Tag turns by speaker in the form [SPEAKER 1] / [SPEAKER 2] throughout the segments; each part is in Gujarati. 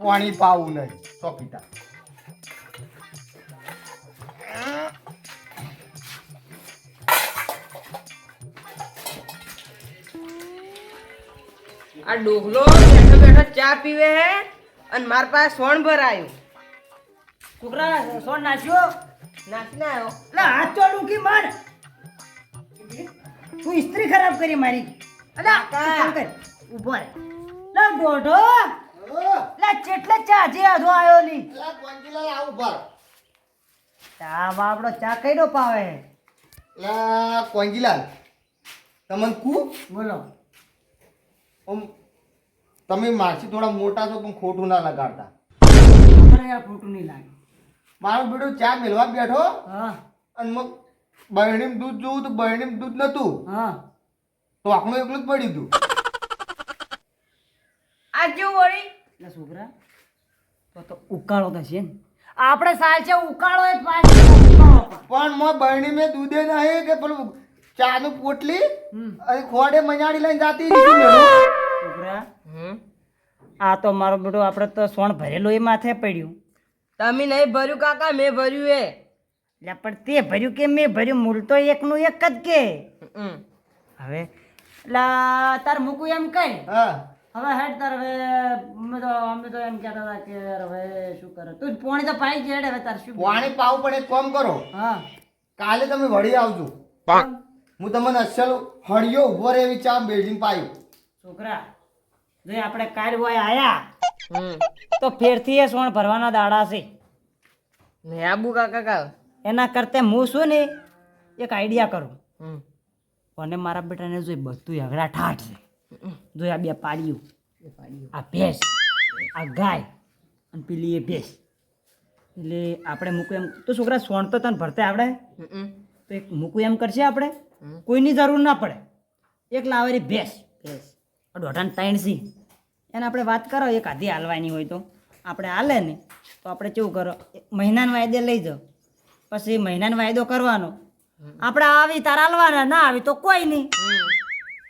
[SPEAKER 1] પાણી પાવું નહીં. સો પીતા
[SPEAKER 2] આ ડોગલો બેઠો બેઠો ચા પીવે હે અને માર પાસે સોણ ભરાયું.
[SPEAKER 3] કુકરા સોણ નાખ્યો?
[SPEAKER 2] નાખીને આવ્યો.
[SPEAKER 3] એટલે હાથ તો કી માર. તું ઇસ્ત્રી ખરાબ કરી મારી. અલા. ઊભો રે લા ડોઢો લા ચેટલે ચા જે આધો આયો ની
[SPEAKER 1] પેલા ગોંજીલાલ આવ પર
[SPEAKER 3] ચા બાપડો ચા કઈનો પાવે?
[SPEAKER 1] લા કોંજીલાલ તમને કુ?
[SPEAKER 3] બોલો.
[SPEAKER 1] ઓમ તમે મારથી થોડા મોટા છો પણ ખોટું ના લગાડતા.
[SPEAKER 3] મને યાર ખોટું નહીં લાગે.
[SPEAKER 1] મારો બેટો ચા મેળવા બેઠો
[SPEAKER 3] હા.
[SPEAKER 1] અને મગ બહેણીમ દૂધ જોવું તો બહેણીમ દૂધ નતું
[SPEAKER 3] હા.
[SPEAKER 1] તો આપણું એકલું જ પડ્યું હતું
[SPEAKER 2] આ જેવું વળી
[SPEAKER 3] એટલે છોકરા તો તો ઉકાળો થશે ને. આપણે સાલ છે ઉકાળો એ પાછી પણ.
[SPEAKER 1] પણ. મો બહેણી મેં દૂધે નહીં કે પેલું ચાનું પોટલી
[SPEAKER 3] હમ.
[SPEAKER 1] અને ખોડે મજાડી લઈને જાતી
[SPEAKER 3] છોકરા
[SPEAKER 2] હમ.
[SPEAKER 3] આ તો મારો બેટો આપણે તો સોણ ભરેલું એ માથે પડ્યું.
[SPEAKER 2] તમે નહીં ભર્યું કાકા મેં ભર્યું એ.
[SPEAKER 3] એટલે પણ તે ભર્યું કે મેં ભર્યું મૂળ તો એકનું એક જ કે.
[SPEAKER 2] હમ.
[SPEAKER 3] હવે એટલે તાર મૂકું એમ કઈ?
[SPEAKER 1] હા.
[SPEAKER 3] હવે હેડ તાર હવે અમે તો અમે તો એમ કહેતા હતા કે યાર હવે શું કરે? તું જ પોણી તો પાઈ જ હેડ હવે તાર શું
[SPEAKER 1] પાણી પાવું પણ એક કામ કરો.
[SPEAKER 3] હા.
[SPEAKER 1] કાલે તમે વળી આવજો. હું તમને અસલ હળિયો ઊભો રે એવી ચા બિલ્ડિંગ પાયું
[SPEAKER 3] છોકરા જો આપણે કાર હોય આયા
[SPEAKER 2] હમ.
[SPEAKER 3] તો ફેરથી એ સોણ ભરવાના દાડા છે.
[SPEAKER 2] ને આબુ કાકા કા
[SPEAKER 3] એના કરતે હું શું ને એક આઈડિયા કરું.
[SPEAKER 2] હમ.
[SPEAKER 3] અને મારા બેટાને જોઈ બધું હગડા ઠાઠ છે. આ બે પાડીઓ આ ભેંસ આ ગાય અને પેલી એ ભેંસ એટલે આપણે મૂકું એમ તો છોકરા સોણ તો તને ભરતે આવડે તો એક મૂકું એમ કરશે આપણે. કોઈની જરૂર ના પડે એક લાવેરી ભેંસ ભેંસ દોઢાને ત્રણસી એને આપણે વાત કરો એક આધી હાલવાની હોય તો આપણે હાલે ને તો આપણે કેવું કરો મહિનાનો વાયદે લઈ જાઓ પછી મહિનાનો વાયદો કરવાનો આપણે આવી તાર હાલવાના ના આવી તો કોઈ નહીં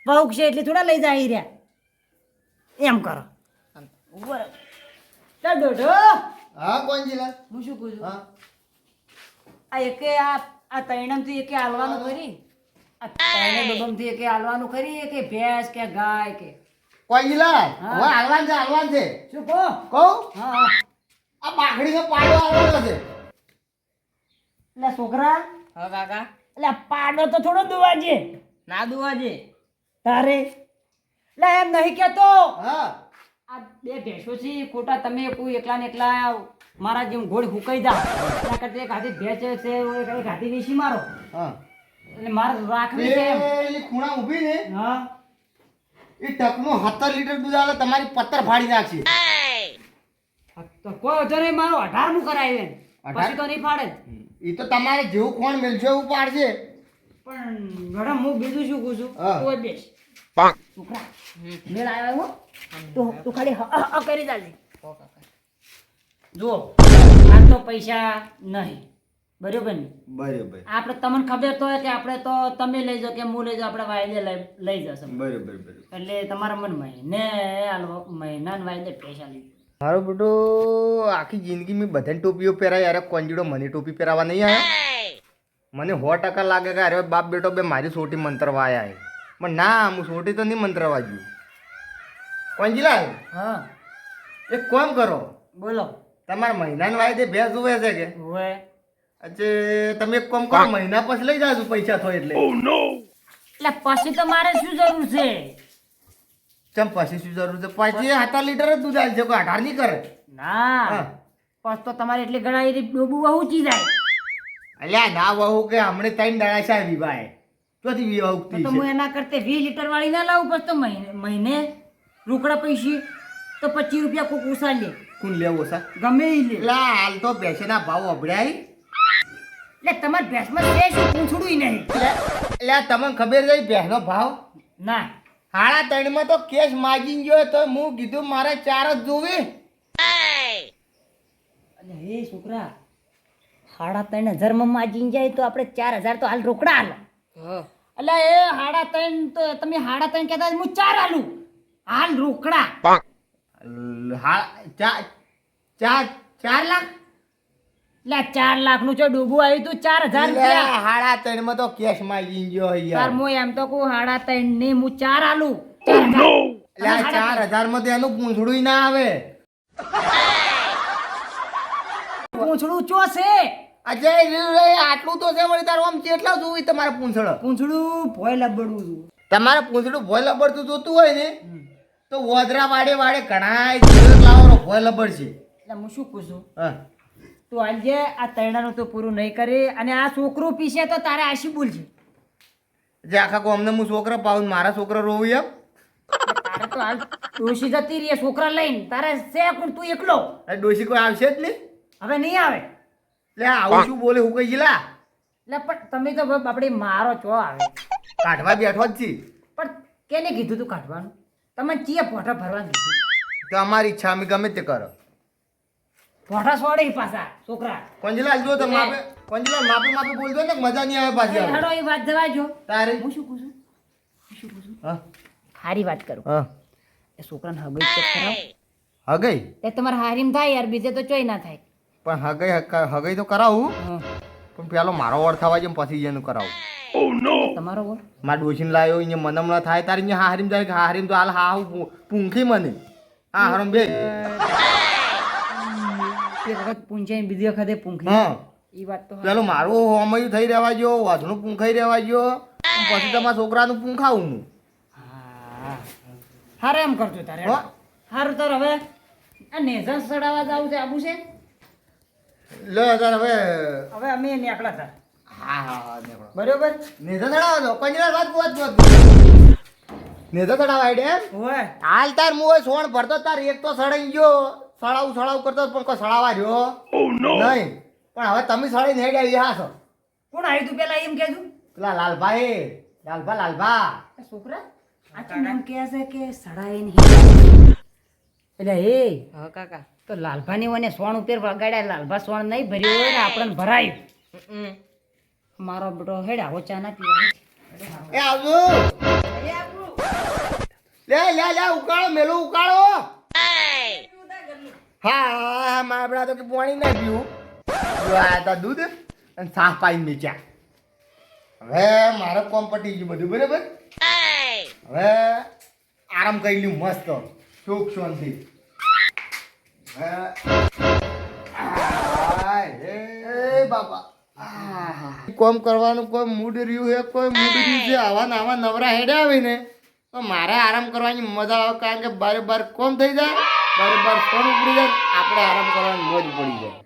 [SPEAKER 3] વહુ છે એટલે થોડા લઈ જાય રહ્યા એમ કરો.
[SPEAKER 1] હા
[SPEAKER 3] હું શું કહું છું? આ એકે આ આ તૈણમથી એકે હાલવાનું કરી આ તૈણે ડબમથી એકે હાલવાનું કરી કે ભેંસ કે ગાય કે?
[SPEAKER 1] કોંજીલાલ
[SPEAKER 3] હા.
[SPEAKER 1] હવે હાલવાન છે હાલવાન છે.
[SPEAKER 3] શું કહો?
[SPEAKER 1] કહું?
[SPEAKER 3] હા હા.
[SPEAKER 1] આ બાકડીનો પાડો આવવાનો છે.
[SPEAKER 3] એટલે છોકરા.
[SPEAKER 2] હા કાકા.
[SPEAKER 3] એટલે આ પાડો તો થોડો દુવાજે.
[SPEAKER 2] ના દુવાજે.
[SPEAKER 3] તારે? એટલે એમ નહીં કેતો.
[SPEAKER 1] હા.
[SPEAKER 3] આ બે ભેંસો છે ખોટા તમે કોઈ એકલા ને એકલા મારા જેમ ઘોડ હુકાઈ જા એના કરતા એક હાથી ભેંસ છે એક હાથી વેચી મારો.
[SPEAKER 1] હા.
[SPEAKER 3] એટલે મારે રાખવી છે એમ.
[SPEAKER 1] ખૂણા ઊભી ને
[SPEAKER 3] હા.
[SPEAKER 1] એ ટકનું સત્તર લીટર દૂધ આવે તમારી પત્તર ફાડી નાખશે.
[SPEAKER 3] તો કોઈ વધો નહીં મારો અઢારમું.
[SPEAKER 1] અઢાર?
[SPEAKER 3] પછી તો નહીં ફાડે.
[SPEAKER 1] એ તો તમારે જેવું કોણ મેળશે એવું પાડશે.
[SPEAKER 3] પણ મેડમ હું બીજું શું કહું છું? કોઈ બેસ. છોકરા મેળ આવ્યો હો. તું તું ખાલી હ કરી ચાલજે જુઓ આ તો પૈસા નહીં. બરોબર ને?
[SPEAKER 1] બરોબર.
[SPEAKER 3] આપણે તમને ખબર તો હોય કે આપણે તો તમે લઈ જાઓ કે હું લઈ જાઉં આપણે વાયદે લઈ લઈ જશે.
[SPEAKER 1] બરોબર બરોબર.
[SPEAKER 3] એટલે તમારા મન મહિને મહિનાના વાયદે પૈસા લઈ
[SPEAKER 1] મારો બેટો આખી જિંદગી મેં બધાની ટોપીઓ પહેરાય અરે કોંજીડો મને ટોપી પહેરાવા નહીં આવ્યો? મને સો ટકા લાગે કે અરે બાપ બેટો બે મારી સોટી મંત્રવા આવ્યા છે પણ ના હું સોટી તો નહીં મંત્રવા ગયું. કોંજીલાલ
[SPEAKER 3] હા.
[SPEAKER 1] એક કોમ કરો.
[SPEAKER 3] બોલો.
[SPEAKER 1] તમારા વાય વાયદે ભેંસ ઉવે છે કે?
[SPEAKER 3] ઉવે
[SPEAKER 1] અચ્છે તમે એક કોમ કરો મહિના પછી લઈ જાજો પૈસા થો એટલે.
[SPEAKER 3] એટલે પછી તો મારે શું જરૂર છે?
[SPEAKER 1] ચમ પછી શું જરૂર છે? પછી સાત લીટર જ દૂધ આવે છે કોઈ અઢાર નહીં કરે.
[SPEAKER 3] ના. પછી તો તમારે એટલી ગળાઈ ડોબું વહુચી જાય.
[SPEAKER 1] અલ્યા ના વહુ કે હમણે ત્રણ દાડા છે વિવાહે. ચોથી વિવાહ ઉગતી
[SPEAKER 3] તો હું એના કરતે વીસ લીટર વાળી ના લાવું પછી તો મહિને મહિને રોકડા પૈસી. તો પચીસ રૂપિયા કોક ઉસા લે.
[SPEAKER 1] કોણ લેવો સા?
[SPEAKER 3] ગમે એ લે.
[SPEAKER 1] લા હાલ તો ભેંસના ભાવ અભડાય.
[SPEAKER 3] એટલે તમારે ભેંસમાં શું પૂછડું નહીં.
[SPEAKER 1] એટલે તમને ખબર છે ભેંસનો ભાવ?
[SPEAKER 3] ના.
[SPEAKER 1] હાડા ત્રણમાં તો કેસ માગીને ગયો તો હું કીધું મારે ચાર જ જોવી.
[SPEAKER 3] અને હે છોકરા સાડા ત્રણ માજીને જાય તો આપણે ચાર હજાર તો હાલ રોકડા હાલ. એટલે એ સાડા ત્રણ તો તમે સાડા ત્રણ કહેતા હું ચાર હાલું. હાલ રોકડા.
[SPEAKER 1] હા ચાર ચાર લાખ?
[SPEAKER 3] એટલે ચાર લાખનું જો ડૂબું આવ્યું તું ચાર હજાર
[SPEAKER 1] લે,
[SPEAKER 3] રૂપિયા.
[SPEAKER 1] માં તો કેશમાં માં ગયો યાર.
[SPEAKER 3] હું એમ તો કહું હાડા ત્રણની હું ચાર આલુ ચાર હજાર.
[SPEAKER 1] માં તો એનું પૂંછડું ના આવે.
[SPEAKER 3] પૂંછડું ચો છે
[SPEAKER 1] અજય રે, આટલું તો છે વળી તારું આમ કેટલા જોવી તમારે પૂંછડું?
[SPEAKER 3] પૂંછડું ભોય લબડવું છું.
[SPEAKER 1] તમારે પૂંછડું ભોય લબડતું જોતું હોય ને તો વોદરા વાડે વાડે ઘણા લાવો ભોય લબડ છે.
[SPEAKER 3] એટલે હું શું પૂછું?
[SPEAKER 1] હા.
[SPEAKER 3] તું આજે આ તૈણાનું તો પૂરું નહીં કરે અને આ છોકરું પીશે તો તારે આશી બોલ છે.
[SPEAKER 1] જે આખા કોમને હું છોકરા પાવું મારા છોકરા રોવું એમ?
[SPEAKER 3] તારે તો હાલ ડોશી જતી રહી છોકરા લઈને. તારે છે પણ તું એકલો.
[SPEAKER 1] ડોશી કોઈ આવશે જ નહીં.
[SPEAKER 3] હવે નહીં આવે?
[SPEAKER 1] લે આવું શું બોલે હું કઈ ગયેલા
[SPEAKER 3] એટલે પણ તમે તો બાપડી મારો છો આવે
[SPEAKER 1] કાઢવા બેઠો જ છી.
[SPEAKER 3] પણ કેને કીધું તું કાઢવાનું? તમે ચીએ પોઠા ભરવાનું કીધું
[SPEAKER 1] તો અમારી ઈચ્છા અમે ગમે તે કરો.
[SPEAKER 3] પોઠા સોડે પાછા છોકરા.
[SPEAKER 1] કોંજલા જો તો માપે કોંજલા માપે માપે બોલજો ને મજા નહીં આવે પાછી.
[SPEAKER 3] હેડો એ વાત જવા જો
[SPEAKER 1] તારે?
[SPEAKER 3] હું શું કહું હું શું પૂછું?
[SPEAKER 1] હા.
[SPEAKER 3] હારી વાત કરું.
[SPEAKER 1] હા.
[SPEAKER 3] એ છોકરાને હગઈ ચેક કરાવ.
[SPEAKER 1] હગઈ?
[SPEAKER 3] તે તમારે હારીમ થાય યાર બીજે તો ચોય ના થાય.
[SPEAKER 1] પણ હગઈ હક- હગઈ તો કરાવું. પણ પેલો મારો ઓર થવા જેમ પછી એનું કરાવું.
[SPEAKER 3] તમારો બોલ
[SPEAKER 1] મારા ડોશીને લાવ્યો અહીંયા મને હમણાં થાય તારે અહીંયા હારીમ જાય હારીમ તો હાલ હા હું પૂંખી મને. હા હારમ બે.
[SPEAKER 3] એક વખત પૂંછાઈ બીજી વખતે પૂંખી.
[SPEAKER 1] હા.
[SPEAKER 3] એ વાત તો
[SPEAKER 1] પેલું મારું અમયું થઈ રહેવા જો વાસણું પૂંખાઈ રહેવા જો પછી તમારા છોકરાનું પૂંખાવું હું.
[SPEAKER 3] હા. હારે એમ કરજો તારે. હારું તાર હવે. આ નેઝા સડાવા જાવું છે આબુ છે?
[SPEAKER 1] લે તાર હવે.
[SPEAKER 3] હવે અમે નીકળ્યા હતા.
[SPEAKER 1] હા હા નીકળો.
[SPEAKER 3] બરોબર?
[SPEAKER 1] કંજરા વાત વાત વાત. નેતા ચડાવવા આઈડે હાલ તાર હું હોય સોણ ભરતો તાર એક તો સડાઈ ગયો. સડાવું સડાવું કરતો પણ કોઈ સડાવા રહ્યો. નહીં. પણ હવે તમે સડાઈને હેડ્યા ઈ હા છો.
[SPEAKER 3] કોણ આવ્યું તું પેલા એમ કહેતું
[SPEAKER 1] પેલા લાલભાઈ. લાલભા લાલભા.
[SPEAKER 3] એ છોકરા આ તો નામ કહે છે કે સડાઈ ને એટલે એ.
[SPEAKER 2] હા કાકા.
[SPEAKER 3] તો લાલભાની મને સોણ ઉપર વગાડ્યા. લાલભા સોણ નહીં ભર્યું હોય ને આપણને ભરાયું.
[SPEAKER 2] હમ.
[SPEAKER 3] મારો બેટો હેડ આવો ચા ના પીવા
[SPEAKER 1] એ આવજો. લે લે લે ઉકાળો મેલો ઉકાળો. હા હા મારા બેટા તો કે પાણી ના પીવું. જો આ તા દૂધ અને સાફ પાઈ નીચા હવે મારે કોમ પટી ગયું બધું બરાબર? હવે આરામ કરી લ્યું મસ્ત. સુખ શાંતિ. હવે આય કોમ કરવાનું કોઈ મૂડ રહ્યું હે, કોઈ મૂડ રહ્યું છે? આવા આવા નવરા હેડ્યા આવે ને તો મારે આરામ કરવાની મજા આવે, કારણ કે બારે બાર કોમ થઈ જાય, બારે બાર ફોન ઉપડી જાય, આપણે આરામ કરવાની મોજ પડી જાય.